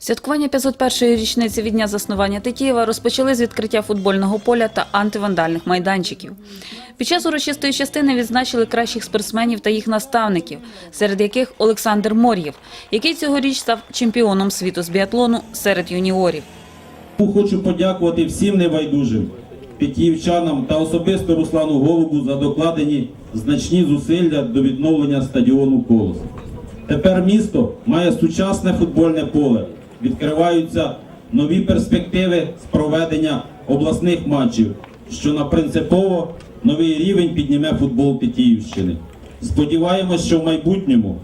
Святкування 501-ї річниці від дня заснування Тетіїва розпочали з відкриття футбольного поля та антивандальних майданчиків. Під час урочистої частини відзначили кращих спортсменів та їх наставників, серед яких Олександр Мор'єв, який цьогоріч став чемпіоном світу з біатлону серед юніорів. Хочу подякувати всім небайдужим п'ятіївчанам та особисто Руслану Голубу за докладені значні зусилля до відновлення стадіону «Колос». Тепер місто має сучасне футбольне поле. Відкриваються нові перспективи з проведення обласних матчів, що на принципово новий рівень підніме футбол Тетіївщини. Сподіваємось, що в майбутньому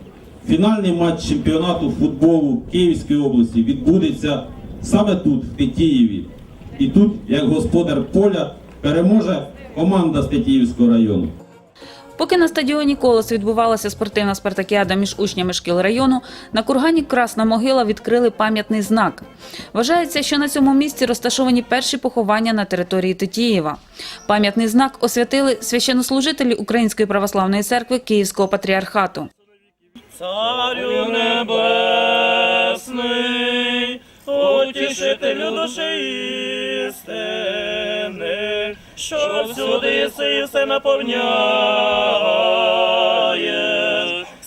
фінальний матч чемпіонату футболу Київської області відбудеться саме тут, в Тетіїві. І тут, як господар поля, переможе команда з Тетіївського району. Поки на стадіоні Колос відбувалася спортивна спартакіада між учнями шкіл району, на кургані Красна могила відкрили пам'ятний знак. Вважається, що на цьому місці розташовані перші поховання на території Тетіїва. Пам'ятний знак освятили священнослужителі Української православної церкви Київського патріархату. Царю небесний, утішителю душі істини, що всюди єси все наповняєш,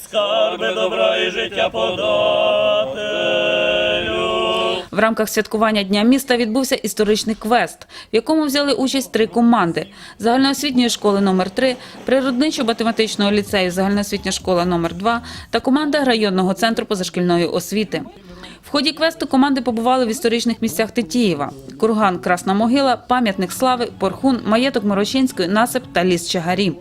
скарби добра і життя подателю. В рамках святкування Дня міста відбувся історичний квест, в якому взяли участь три команди: загальноосвітньої школи номер 3 природничо-математичного ліцею загальноосвітня школа номер 2 та команда районного центру позашкільної освіти. В ході квесту команди побували в історичних місцях Тетіїва: Курган, Красна Могила, пам'ятник слави, Порхун, маєток Морочинської, насип та ліс Чагарі.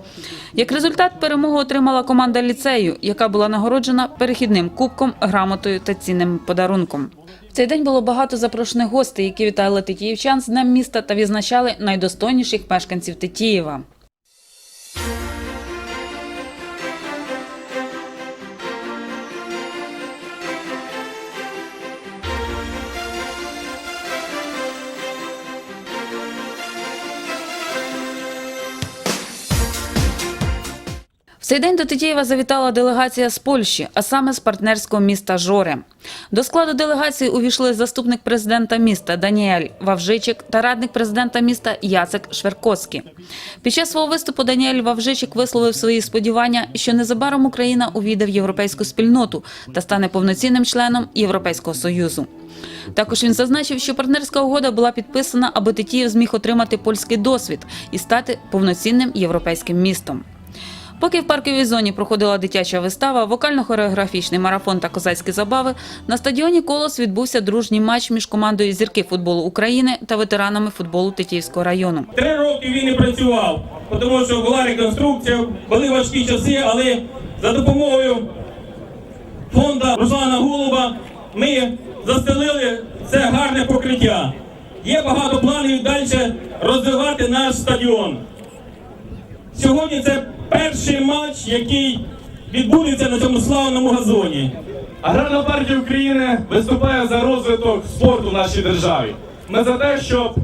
Як результат, перемогу отримала команда ліцею, яка була нагороджена перехідним кубком, грамотою та цінним подарунком. В цей день було багато запрошених гостей, які вітали тетіївчан з Днем міста та відзначали найдостойніших мешканців Тетіїва. Цей день до Тетіїва завітала делегація з Польщі, а саме з партнерського міста Жоре. До складу делегації увійшли заступник президента міста Даніель Вавжичик та радник президента міста Яцек Шверковський. Під час свого виступу Даніель Вавжичик висловив свої сподівання, що незабаром Україна увійде в європейську спільноту та стане повноцінним членом Європейського союзу. Також він зазначив, що партнерська угода була підписана, аби Тетіїв зміг отримати польський досвід і стати повноцінним європейським містом. Поки в парковій зоні проходила дитяча вистава, вокально-хореографічний марафон та козацькі забави, на стадіоні Колос відбувся дружній матч між командою зірки футболу України та ветеранами футболу Тетіївського району. Три роки він не працював, тому що була реконструкція, були важкі часи, але за допомогою фонду Руслана Голуба ми застелили це гарне покриття. Є багато планів далі розвивати наш стадіон. Сьогодні це перший матч, який відбудеться на цьому славному газоні. Аграрна партія України виступає за розвиток спорту в нашій державі. Ми за те, щоб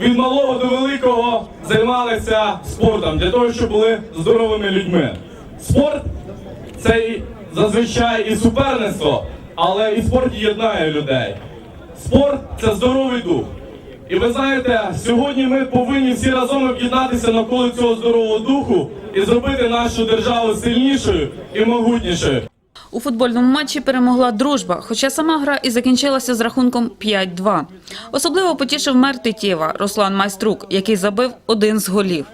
від малого до великого займалися спортом, для того, щоб були здоровими людьми. Спорт це зазвичай і суперництво, але і спорт єднає людей. Спорт це здоровий дух. І ви знаєте, сьогодні ми повинні всі разом об'єднатися навколо цього здорового духу і зробити нашу державу сильнішою і могутнішою. У футбольному матчі перемогла дружба, хоча сама гра і закінчилася з рахунком 5-2. Особливо потішив мер Тетєва Руслан Майструк, який забив один з голів.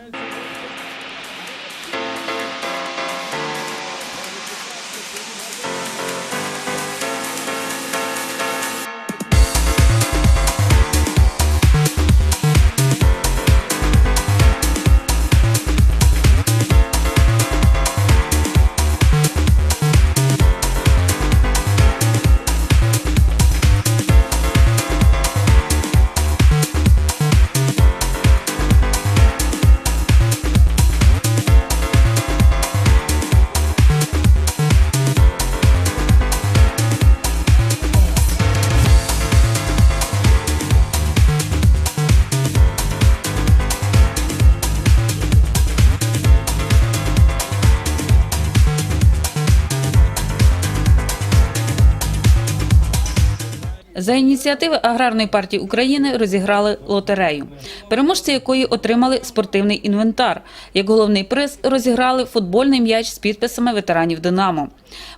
За ініціативи Аграрної партії України розіграли лотерею, переможці якої отримали спортивний інвентар. Як головний приз розіграли футбольний м'яч з підписами ветеранів Динамо.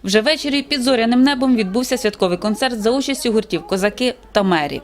Вже ввечері під зоряним небом відбувся святковий концерт за участю гуртів Козаки та Мері.